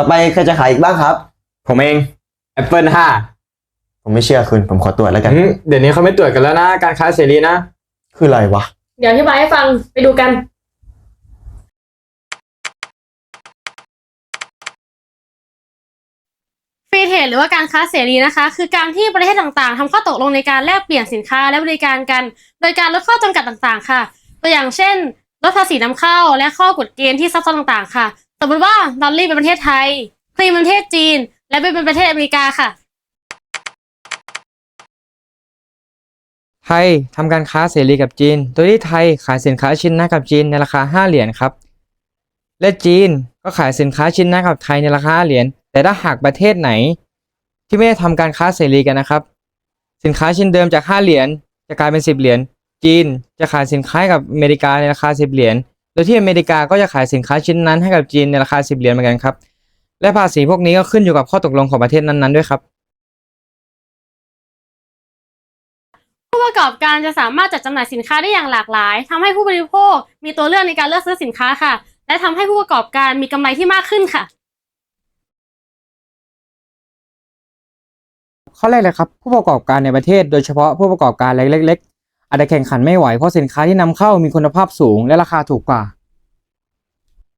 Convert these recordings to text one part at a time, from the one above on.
ต่อไปใครจะขายอีกบ้างครับ ผมเอง Apple ห้าผมไม่เชื่อคุณผมขอตรวจแล้วกันเดี๋ยวนี้เขาไม่ตรวจกันแล้วนะ การค้าเสรีนะ คืออะไรวะ เดี๋ยวอธิบายให้ฟังไปดูกัน ฟรีเทรดหรือว่าการค้าเสรีนะคะ คือการที่ประเทศต่างๆทำข้อตกลงในการแลกเปลี่ยนสินค้าและบริการกัน โดยการลดข้อจำกัดต่างๆ ค่ะ ตัวอย่างเช่น ลดภาษีนำเข้าและข้อกฎเกณฑ์ที่ซับซ้อนต่างๆ ค่ะ สมมติว่าดอลลี่เป็นประเทศไทยครีมเป็นประเทศจีน และเป็นเป็นประเทศอเมริกาค่ะ ไทยทำการค้าเสรีกับจีน โดยที่ไทยขายสินค้าชิ้นหนะกับจีนในราคา 5 เหรียญครับ และจีนก็ขายสินค้าชิ้นหนะกับไทยในราคา5เหรียญ แต่ถ้าหากประเทศไหน ที่ไม่ได้ทำการค้าเสรีกันนะครับ สินค้าชิ้นเดิมจาก 5 เหรียญจะกลายเป็น 10 เหรียญ จีนจะขายสินค้ากับอเมริกาในราคา 10 เหรียญ ยที่อเมริกาก็จะขายสินค้าชิ้นนั้นให้กับจีนในราคา 10 เหรียญเหมือนกันครับ และภาษีพวกนี้ก็ขึ้นอยู่กับข้อตกลงของประเทศนั้นๆด้วยครับ ผู้ประกอบการจะสามารถจัดจำหน่ายสินค้าได้อย่างหลากหลายทำให้ผู้บริโภคมีตัวเลือกในการเลือกซื้อสินค้าค่ะ และทำให้ผู้ประกอบการมีกำไรที่มากขึ้นค่ะ ข้อแรกเลยครับ ผู้ประกอบการในประเทศ โดยเฉพาะผู้ประกอบการรายเล็กๆ อาจจะแข่งขันไม่ไหวเพราะสินค้าที่นำเข้ามีคุณภาพสูงและราคาถูกกว่า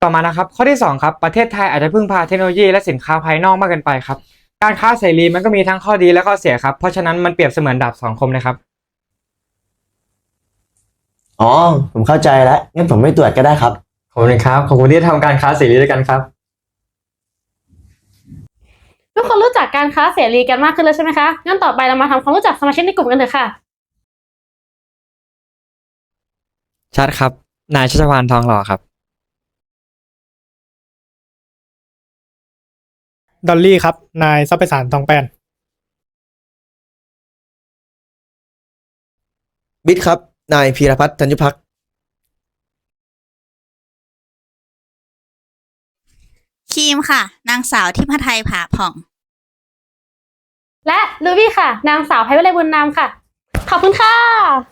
ต่อมานะครับ ข้อที่ 2 ครับประเทศไทยอาจจะพึ่งพาเทคโนโลยีและสินค้าภายนอกมากเกินไปครับ การค้าเสรีมันก็มีทั้งข้อดีและข้อเสียครับ เพราะฉะนั้นมันเปรียบเสมือนดาบสองคมเลยครับอ๋อผมเข้าใจแล้วงั้นผมไม่ตรวจก็ได้ครับขอบคุณครับขอบคุณที่ทำการค้าเสรีด้วยกันครับ ทุกคนรู้จักการค้าเสรีกันมากขึ้นแล้วใช่ไหมคะงั้นต่อไปเรามาทำความรู้จักสมาชิกในกลุ่มกันเถอะค่ะ ชัดครับ นายชัชวานทองหล่อครับ ดอลลี่ครับ นายซับไปสารทองแปนบิ๊ดครับ นายพีรพัฒน์ธัญพักครีมค่ะ นางสาวทิพไทยผาผ่อง และลูบี้ค่ะ นางสาวไพวิไลบุญนามค่ะ ขอบคุณค่ะ